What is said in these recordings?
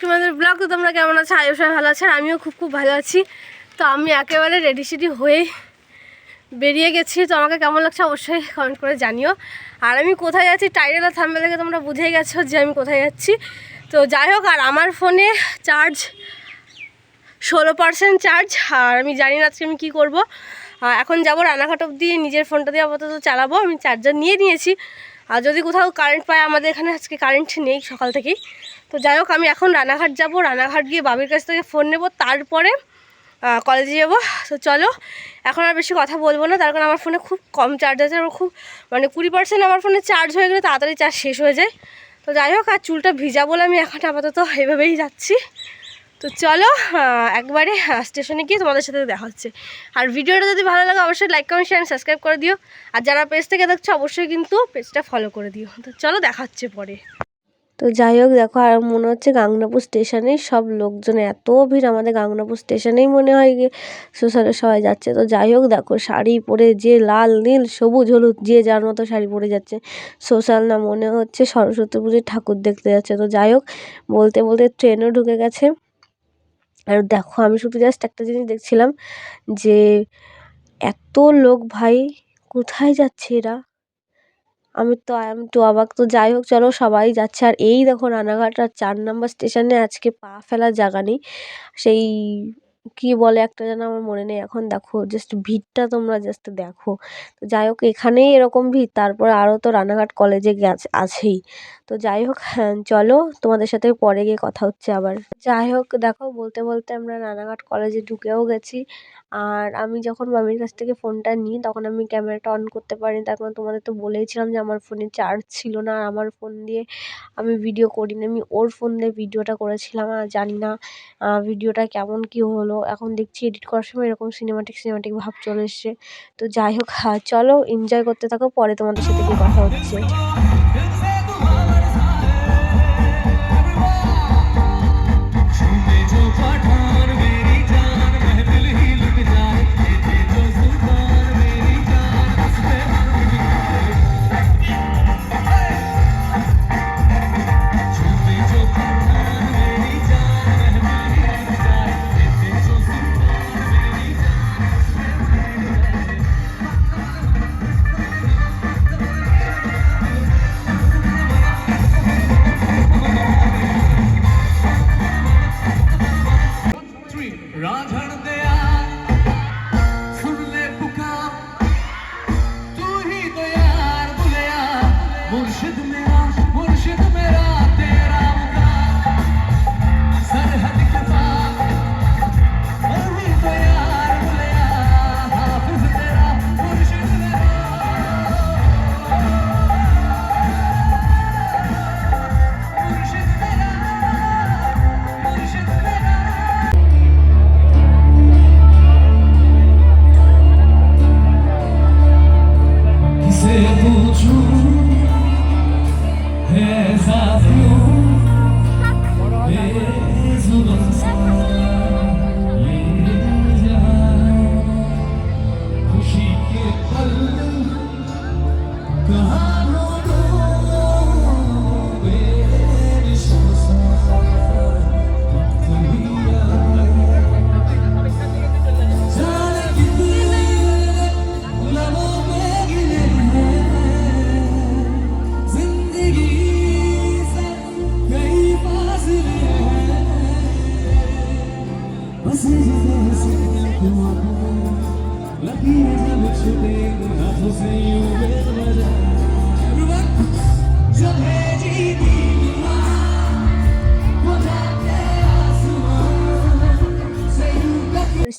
তো তোমরা কেমন আছো? আয়ুষ ভালো আছে আর আমিও খুব খুব ভালো আছি। তো আমি একেবারে রেডি সেডি হয়ে বেরিয়ে গেছি। তো আমাকে কেমন লাগছে অবশ্যই কমেন্ট করে জানিও। আর আমি কোথায় যাচ্ছি? টাইটেল আর থাম্বে থেকে তোমরা বুঝেই গেছো যে আমি কোথায় যাচ্ছি। তো যাই হোক, আর আমার ফোনে চার্জ ষোলো পার্সেন্ট চার্জ আর আমি জানি না আজকে আমি কী করব। এখন যাব রানাঘাট অব্দি নিজের ফোনটা দিয়ে আপাতত চালাবো। আমি চার্জার নিয়ে নিয়েছি। আর যদি কোথাও কারেন্ট পায়, আমাদের এখানে আজকে কারেন্ট নেই সকাল থেকেই। তো যাই হোক, আমি এখন রানাঘাট যাব। রানাঘাট গিয়ে বাবির কাছ থেকে ফোন নেব। তারপরে কলেজে যাব। তো চলো, এখন আর বেশি কথা বলব না। তার কারণ আমার ফোনে খুব কম চার্জ আছে। আর খুব মানে কুড়ি পার্সেন্ট আমার ফোনে চার্জ হয়ে গেলে তাড়াতাড়ি চার্জ শেষ হয়ে যায়। তো যাই হোক, আর চুলটা ভিজা বলে আমি এখন আপাতত এভাবেই যাচ্ছি। তো চলো একবারে স্টেশনে গিয়ে তোমাদের সাথে দেখা হচ্ছে। আর ভিডিওটা যদি ভালো লাগে, অবশ্যই লাইক কমেন্ট শেয়ার সাবস্ক্রাইব করে দিও। আর যারা পেজ থেকে দেখছ, অবশ্যই কিন্তু পেজটা ফলো করে দিও। তো চলো, দেখা হচ্ছে পরে। তো যাই হোক, দেখো, আর মনে হচ্ছে গাংনাপুর স্টেশনেই সব লোকজন, এত ভিড় আমাদের গাংনাপুর স্টেশনেই মনে হয় গিয়ে সোশ্যালে সবাই যাচ্ছে। তো যাই হোক, দেখো, শাড়ি পরে যে লাল, নীল, সবুজ, হলুদ, যে যার মতো শাড়ি পরে যাচ্ছে, সোশ্যাল না, মনে হচ্ছে সরস্বতী পুজোর ঠাকুর দেখতে যাচ্ছে। তো যাই হোক, বলতে বলতে ট্রেনও ঢুকে গেছে। আর দেখো, আমি শুধু জাস্ট একটা জিনিস দেখছিলাম যে এত লোক ভাই, কোথায় যাচ্ছে এরা? আমি তো আমি তো অবাক। তো যাই হোক, চলো সবাই যাচ্ছে। আর এই দেখো, রানাঘাট আর চার নাম্বার স্টেশনে আজকে পা ফেলার জায়গা নেই। সেই কি বলে একটা যেন আমার মনে নেই এখন, দেখো জাস্ট ভিড়টা তোমরা জাস্ট দেখো। তো যাই হোক, এখানেই এরকম ভিড়, তারপরে আরও তো রানাঘাট কলেজে গেছে আছেই। তো যাই হোক হ্যাঁ চলো, তোমাদের সাথে পরে গিয়ে কথা হচ্ছে আবার। যাই হোক, দেখো, বলতে বলতে আমরা রানাঘাট কলেজে ঢুকেও গেছি। আর আমি যখন মামির কাছ থেকে ফোনটা নিই, তখন আমি ক্যামেরাটা অন করতে পারিনি। তার কারণ তোমাদের তো বলেইছিলাম যে আমার ফোনে চার্জ ছিল না, আর আমার ফোন দিয়ে আমি ভিডিও করিনি। আমি ওর ফোন দিয়ে ভিডিওটা করেছিলাম, আর জানি না ভিডিওটা কেমন কি হলো। এখন দেখছি এডিট করার সময় এরকম সিনেমাটিক সিনেমাটিক ভাব চলে এসছে। তো যাই হোক হ্যাঁ চলো এনজয় করতে থাকো, পরে তোমাদের সাথে গিয়ে কথা হচ্ছে।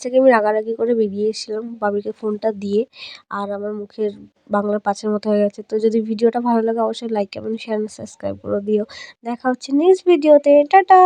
থেকে আমি রাগারাগি করে বেরিয়ে এসেছিলাম, বাবিকে ফোনটা দিয়ে, আর আমার মুখের বাংলার পাঁচের মতো হয়ে গেছে। তো যদি ভিডিওটা ভালো লাগে, অবশ্যই লাইক কমেন্ট শেয়ার সাবস্ক্রাইব করে দিও। দেখা হচ্ছে নেক্সট ভিডিওতে টাটা!